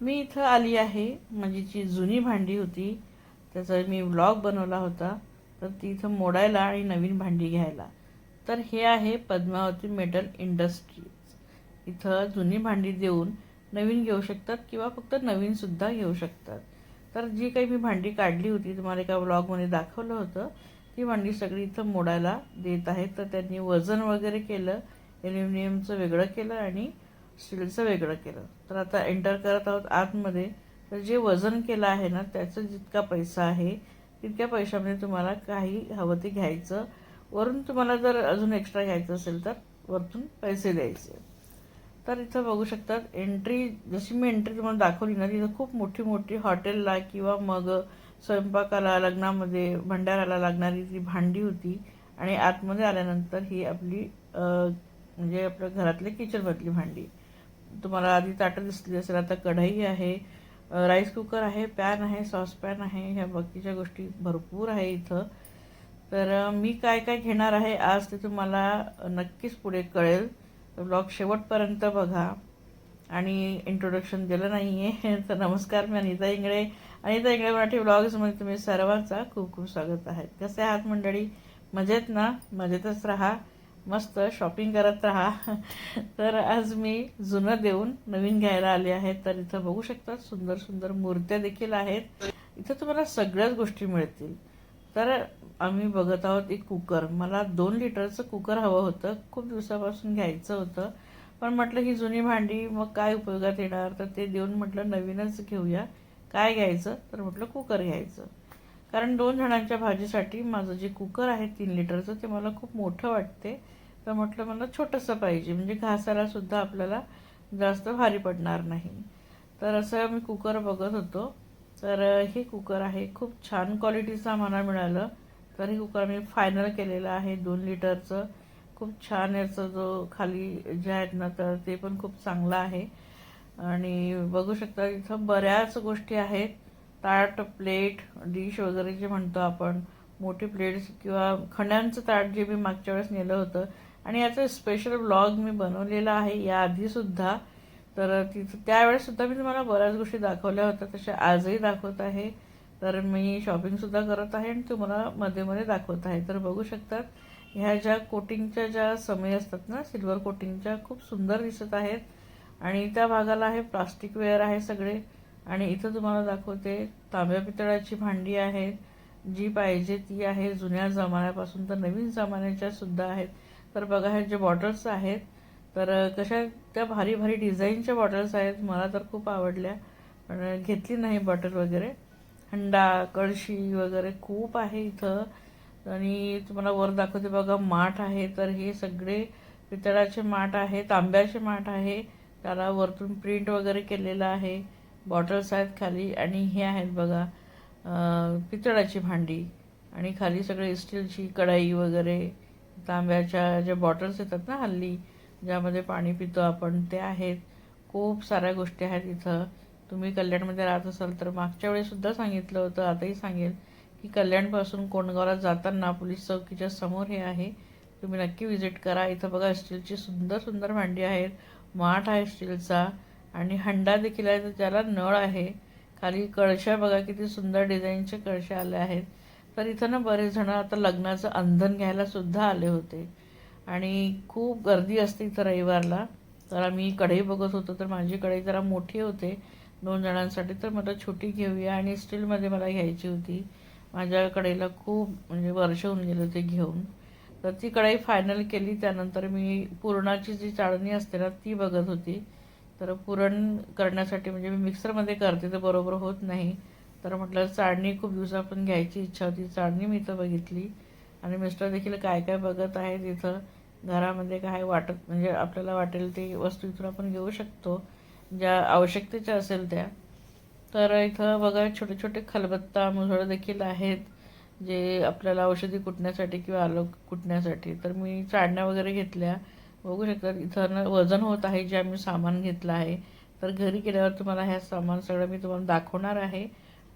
मी इथं आली आहे माझी जी जुनी भांडी होती त्याचा मी व्लॉग बनवला होता तर ती इथं मोडायला आणि नवीन भांडी घ्यायला. तर हे आहे पद्मावती मेटल इंडस्ट्रीज. इथं जुनी भांडी देऊन नवीन घेऊ शकतात किंवा फक्त नवीनसुद्धा घेऊ शकतात. तर जी काही मी भांडी काढली होती तुम्हाला एका व्लॉगमध्ये दाखवलं होतं ती भांडी सगळी इथं मोडायला देत आहेत. तर त्यांनी वजन वगैरे केलं ॲल्युमिनियमचं वेगळं केलं आणि स्टीलचं वेगळं केलं. तर आता एंटर करत आहोत आतमध्ये. तर जे वजन केलं आहे ना त्याचं जितका पैसा आहे तितक्या पैशामध्ये तुम्हाला काही हवं ते घ्यायचं. वरून तुम्हाला जर अजून एक्स्ट्रा घ्यायचं असेल तर वरतून पैसे द्यायचे. तर इथं बघू शकतात एंट्री जशी मी एंट्री तुम्हाला दाखवली ना तिथं खूप मोठी मोठी हॉटेलला किंवा मग स्वयंपाकाला लग्नामध्ये भंडाराला लागणारी ती भांडी होती आणि आतमध्ये आल्यानंतर ही आपली म्हणजे आपल्या घरातली किचनमधली भांडी. तुम्हाला आधी ताटं दिसली असेल आता कढई आहे राईस कुकर आहे पॅन आहे सॉसपॅन आहे ह्या बाकीच्या गोष्टी भरपूर आहे इथं. तर मी काय काय घेणार आहे आज ते तुम्हाला नक्कीच पुढे कळेल. ब्लॉग शेवटपर्यंत बघा. आणि इंट्रोडक्शन दिलं नाही आहे तर नमस्कार मी अनिता इंगळे. अनिता इंगळे मराठी ब्लॉग्समध्ये तुम्ही सर्वांचा खूप खूप स्वागत आहे. कसे आहात मंडळी? मजेत ना? मजेतच राहा. मस्त शॉपिंग करत राहा. तर आज मी जुनं देऊन नवीन घ्यायला आले आहे. तर इथं बघू शकता सुंदर सुंदर मूर्त्या देखील आहेत. इथं तुम्हाला सगळ्याच गोष्टी मिळतील. तर आम्ही बघत आहोत एक कुकर. मला दोन लिटरचं कुकर हवं होतं. खूप दिवसापासून घ्यायचं होतं. पण म्हटलं ही जुनी भांडी मग काय उपयोगात येणार? तर ते देऊन म्हटलं नवीनच घेऊया. काय घ्यायचं? तर म्हटलं कुकर घ्यायचं. कारण दोन जणांच्या भाजीसाठी माझं जे कुकर आहे तीन लिटरचं ते मला खूप मोठं वाटते. तर म्हटलं मला छोटंसं पाहिजे. म्हणजे घासायलासुद्धा आपल्याला जास्त भारी पडणार नाही. तर असं मी कुकर बघत होतो. तर हे कुकर आहे. खूप छान क्वालिटीचं आम्हाला मिळालं. तर हे कुकर मी फायनल केलेलं आहे. दोन लिटरचं. खूप छान याचं जो खाली जे आहेत ना तर ते पण खूप चांगलं आहे. आणि बघू शकता इथं बऱ्याच गोष्टी आहेत. ताट प्लेट डिश वगैरे जे म्हणतो आपण मोठी प्लेट्स किंवा खण्यांचं ताट जे मी मागच्या वेळेस नेलं होतं आणि याचं स्पेशल ब्लॉग मी बनवलेला आहे. याआधीसुद्धा तर तिथं त्यावेळेससुद्धा मी तुम्हाला बऱ्याच गोष्टी दाखवल्या होत्या. तशा आजही दाखवत आहे. तर मी शॉपिंगसुद्धा करत आहे आणि तुम्हाला मध्ये मध्ये दाखवत आहे. तर बघू शकतात ह्या ज्या कोटिंगच्या ज्या समय असतात ना सिल्वर कोटिंगच्या खूप सुंदर दिसत आहेत. आणि त्या भागाला आहे प्लास्टिक वेअर आहे सगळे. आणि इथं तुम्हाला दाखवते तांब्या पितळाची भांडी आहेत. जी पाहिजे ती आहे. जुन्या जमान्यापासून तर नवीन जमान्याच्या सुद्धा आहेत. तर बघा ह्या जे बॉटल्स आहेत. तर कशा त्या भारी भारी डिझाईनच्या बॉटल्स आहेत. मला तर खूप आवडल्या. पण घेतली नाही बॉटल वगैरे. हंडा कळशी वगैरे खूप आहे इथं. आणि तुम्हाला वर दाखवते बघा माठ आहे. तर हे सगळे पितळाचे माठ आहे तांब्याचे माठ आहे. त्याला वरतून प्रिंट वगैरे केलेलं आहे. बॉटल्स आहेत खाली. आणि हे आहेत बघा पितळाची भांडी. आणि खाली सगळे स्टीलची कढाई वगैरे. तांब्याच्या ज्या बॉटल्स येतात ना हल्ली ज्यामध्ये पाणी पितो आपण ते आहेत. खूप साऱ्या गोष्टी आहेत इथं. तुम्ही कल्याणमध्ये राहत असाल तर मागच्या वेळेसुद्धा सांगितलं होतं आताही सांगेल की कल्याणपासून कोंडगावला जाताना पोलीस चौकीच्या समोर हे आहे. तुम्ही नक्की विजिट करा. इथं बघा स्टीलची सुंदर सुंदर भांडी आहेत. माठ आहे स्टीलचा आणि हंडा देखील आहे तर त्याला नळ आहे. खाली कळशा बघा किती सुंदर डिझाईनचे कळशे आले आहेत. तर इथं ना बरेच जण आता लग्नाचं अंधन घ्यायला सुद्धा आले होते. आणि खूप गर्दी असते इथं रविवारला. तर आम्ही कढई बघत होतो तर माझी कढई जरा मोठी होते. दोन जणांसाठी तर मला छोटी घेऊया आणि स्टीलमध्ये मला घ्यायची होती. माझ्या कढईला खूप म्हणजे वर्ष होऊन गेले होते घेऊन. तर ती कढई फायनल केली त्यानंतर मी पुरणाची जी चाळणी असते ना ती बघत होती. तर पुरण करण्यासाठी म्हणजे मी मिक्सरमध्ये करते तर बरोबर होत नाही. तर म्हटलं चाळणी खूप दिवसापासून घ्यायची इच्छा होती. चाळणी मी इथं बघितली. आणि मिस्टर देखील काय काय बघत आहेत इथं घरामध्ये काय वाटत म्हणजे आपल्याला वाटेल ते वस्तू इथून आपण घेऊ शकतो ज्या आवश्यकतेच्या असेल त्या. तर इथं बघा छोटे छोटे खलबत्ता मुसळ देखील आहेत जे आपल्याला औषधी कुटण्यासाठी किंवा आलो कुटण्यासाठी. तर मी चाळण्या वगैरे घेतल्या. बघू शकता इथं वजन होत आहे जे आम्ही सामान घेतलं आहे. तर घरी गेल्यावर तुम्हाला ह्या सामान सगळं मी तुम्हाला दाखवणार आहे.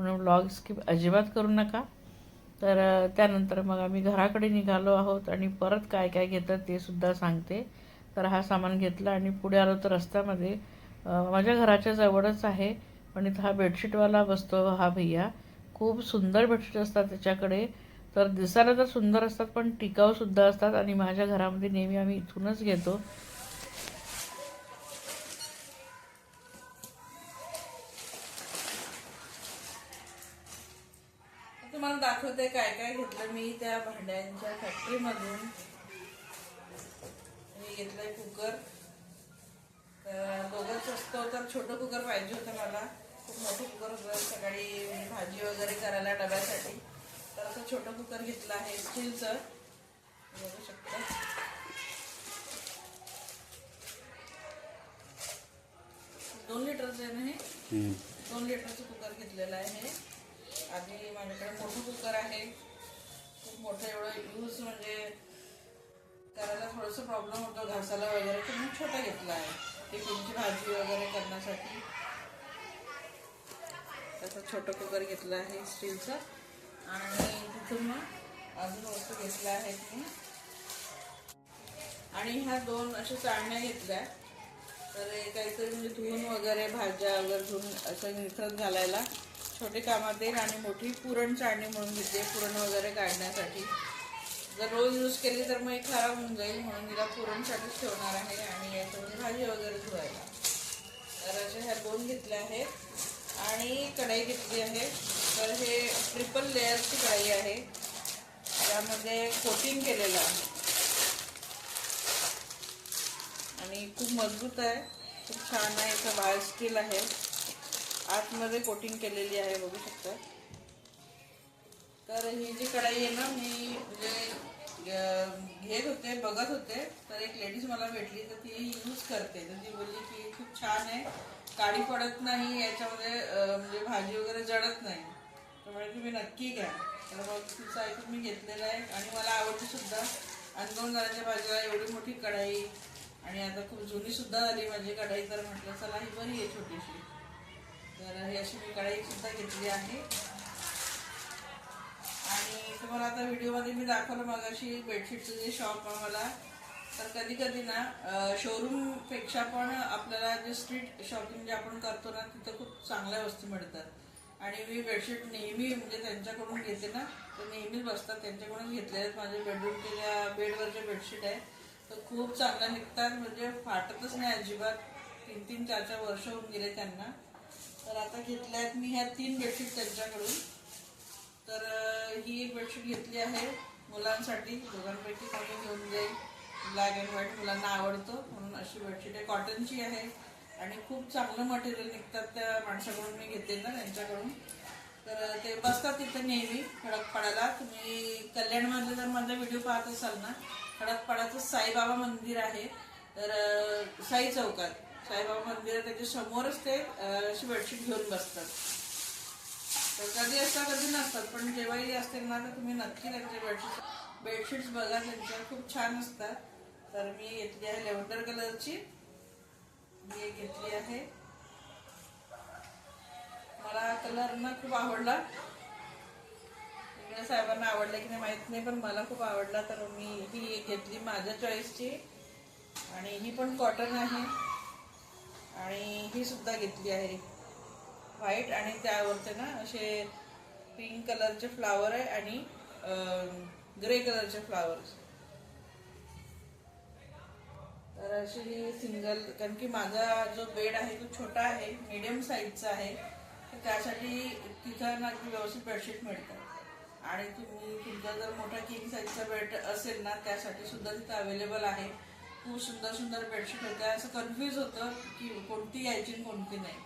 म्हणून ब्लॉग स्किप अजिबात करू नका. तर त्यानंतर मग आम्ही घराकडे निघालो आहोत आणि परत काय काय घेतं ते सुद्धा सांगते. तर हा सामान घेतला आणि पुढे आलो तर रस्त्यामध्ये माझ्या घराच्या जवळच आहे. पण इथं हा बेडशीटवाला बसतो हा भैया. खूप सुंदर बेडशीट असतात त्याच्याकडे. तर दिसायला तर सुंदर असतात पण टिकाऊसुद्धा असतात. आणि माझ्या घरामध्ये नेहमी आम्ही इथूनच घेतो. तुम्हाला दाखवते काय काय घेतलं मी त्या भांड्यांच्या फॅक्टरीमधून मी घेतलंय कुकर तर दोघंच असतो तर छोटं कुकर पाहिजे होतं मला. खूप मोठं कुकर होतं. सकाळी भाजी वगैरे करायला डब्यासाठी. तर असं छोटं कुकर घेतलं आहे स्टीलचं. बघू शकता. दोन लिटरचं आहे ना हे? दोन लिटरचं कुकर घेतलेलं आहे आधी माझ्याकडे मोठं कुकर आहे. खूप मोठं एवढं यूज म्हणजे करायला थोडंसं प्रॉब्लेम होतो घासाला वगैरे तर मी छोटा घेतला आहे. टिफिनची भाजी वगैरे करण्यासाठी. तसं छोटं कुकर घेतलं आहे स्टीलचं. आणि तिथून मग अजून वस्तू घेतल्या आहेत मी. आणि ह्या दोन अशा चाळण्या घेतल्या. तर काहीतरी म्हणजे धुवून वगैरे भाज्या वगैरे धुवून असं निथरत घालायला. छोटे कामात येईल आणि मोठी पुरण चाळणी म्हणून घेते पुरण वगैरे काढण्यासाठी. जर रोज यूज केली तर मग खराब होऊन जाईल म्हणून तिला पुरणसाठीच ठेवणार आहे आणि याच्यामध्ये भाजी वगैरे धुवायला. तर अशा ह्या दोन घेतल्या आहेत. आणि कढाई घेतली आहे. तर हे ट्रिपल लेअरची कढाई आहे. त्यामध्ये कोटिंग केलेलं आहे. आणि खूप मजबूत आहे. खूप छान आहे. याचा बाळ स्टील आहे. आतमध्ये कोटिंग केलेली आहे बघू शकता. तर ही जी कढाई आहे ना मी म्हणजे घेत होते बघत होते तर एक लेडीज मला भेटली तर ती यूज करते. तर ती बोलली की खूप छान आहे काळी पडत नाही याच्यामध्ये म्हणजे भाजी वगैरे जळत नाही. त्यामुळे तुम्ही नक्की घ्या. तर मग तिचं ऐकून मी घेतलेलं आहे आणि मला आवडते सुद्धा आणि दोन जणांच्या भाजीला एवढी मोठी कढाई आणि आता खूप जुनी सुद्धा झाली माझी कढाई तर म्हटलं चला ही बरी आहे छोटीशी. आणि अशी मी कढाई सुद्धा घेतली आहे. आणि तुम्हाला आता व्हिडिओमध्ये मी दाखवलं मगाशी बेडशीटचं जे शॉप आहे मला. तर कधी कधी ना शोरूमपेक्षा पण आपल्याला जे स्ट्रीट शॉपिंग जे आपण करतो ना तिथं खूप चांगल्या वस्तू मिळतात. आणि मी बेडशीट नेहमी म्हणजे त्यांच्याकडून घेते ना तर नेहमीच बसतात. त्यांच्याकडून घेतले आहेत. माझे बेडरूमचे ज्या बेडवरचे बेडशीट आहे तर खूप चांगल्या निघतात. म्हणजे फाटतच नाही अजिबात. तीन तीन चार चार वर्ष होऊन गेले त्यांना. तर आता घेतल्या आहेत मी ह्या तीन बेडशीट त्यांच्याकडून. तर ही एक बेडशीट घेतली आहे मुलांसाठी. दोघांपैकी कोणी घेऊन जाईल. ब्लॅक अँड व्हाईट मुलांना आवडतो. म्हणून अशी बेडशीट आहे. कॉटनची आहे. आणि खूप चांगलं मटेरियल निघतात त्या माणसाकडून मी घेते ना त्यांच्याकडून. तर ते बसतात तिथं नेहमी खडकपाड्याला तुम्ही कल्याणमधले जर माझा व्हिडिओ पाहत असाल ना खडकपाड्याचं साईबाबा मंदिर आहे. तर साई चौकात. साईबाबा मंदिर त्याच्या समोरच ते अशी बेडशीट घेऊन बसतात. तर कधी असतात कधी नसतात पण जेव्हाही असतील ना तर तुम्ही नक्की त्यांचे बेडशीट बेडशीट्स बघा त्यांच्या खूप छान असतात. तर मी घेतली आहे लेव्हंडर कलरची मी घेतली आहे. मला कलर ना खूप आवडला. साहेबांना आवडला की नाही माहीत नाही पण मला खूप आवडला. तर मी ही घेतली माझ्या चॉईसची आणि ही पण कॉटन आहे. आणि ही सुद्धा घेतली आहे. व्हाईट आणि त्यावरती ना असे पिंक कलरचे फ्लावर आहे आणि ग्रे कलरचे फ्लावर्स तर अशी ही सिंगल कारण की माझा जो बेड आहे तो छोटा आहे मीडियम साईजचा आहे. तर त्यासाठी तिथं ना व्यवस्थित बेडशीट मिळतात आणि तुम्ही तुमचा जर मोठा किंग साईजचा बेड असेल ना त्यासाठी सुद्धा तिथं अवेलेबल आहे. खूप सुंदर सुंदर बेडशीट होत्या. असं कन्फ्यूज होतं की कोणती यायची कोणती नाही.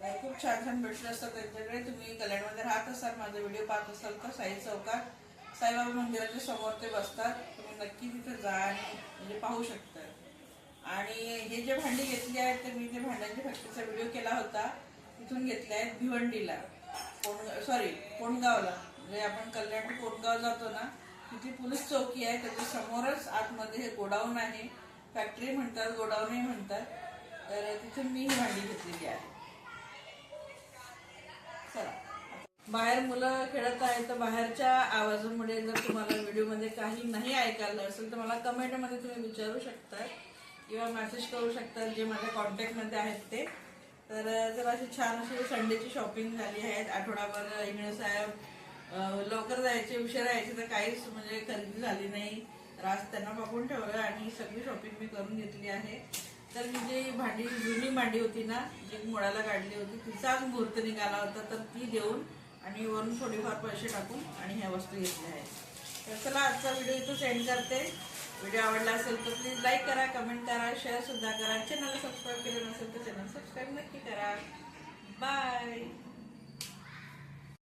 तर खूप छान छान बेडशीट असतात त्यांच्याकडे तुम्ही कल्याणमध्ये राहत असाल माझा व्हिडिओ पाहत असाल तर साई चौकात साईबाबा मंदिराच्या समोर ते बसतात. तुम्ही नक्की तिथे जा आणि म्हणजे पाहू शकता. आणि हे जे भांडी घेतली आहेत तर मी ते भांड्यांच्या फॅक्टरीचा व्हिडिओ केला होता. तिथून घेतले आहेत भिवंडीला. कोण सॉरी कोणगावला म्हणजे आपण कल्याण कोणगाव जातो ना तिथे पोलीस चौकी आहे. त्याच्या समोरच आतमध्ये हे गोडाऊन आहे. फॅक्टरी म्हणतात गोडाऊनही म्हणतात तर तिथून मी ही भांडी घेतलेली आहे. चला. बाहेर मुलं खेळत आहेत तर बाहेरच्या आवाजामुळे जर तुम्हाला व्हिडिओमध्ये काही नाही ऐकायला असेल तर मला कमेंटमध्ये तुम्ही विचारू शकता किंवा मेसेज करू शकतात जे माझ्या कॉन्टॅक्टमध्ये आहेत ते. तर जर अशी छान अशी संडेची शॉपिंग झाली आहे आठवडाभर इंगळे साहेब लवकर जायचे उशिरा यायचे तर काहीच म्हणजे खरेदी झाली नाही. तर आज त्यांना बघून ठेवलं आणि सगळी शॉपिंग मी करून घेतली आहे. तर मी जी भांडी जुनी भांडी होती ना जी मोडाला काढली होती तिचाच मुहूर्त निघाला होता तर ती देऊन आणि वरून थोडीफार पैसे टाकून आणि ह्या वस्तू घेतल्या आहेत. तर चला आजचा व्हिडिओ इथं सेंड करते. व्हिडिओ आवडला असेल तर प्लीज लाईक करा कमेंट करा शेअरसुद्धा करा. चॅनलला सबस्क्राईब केलं नसेल तर चॅनल सबस्क्राईब नक्की करा. बाय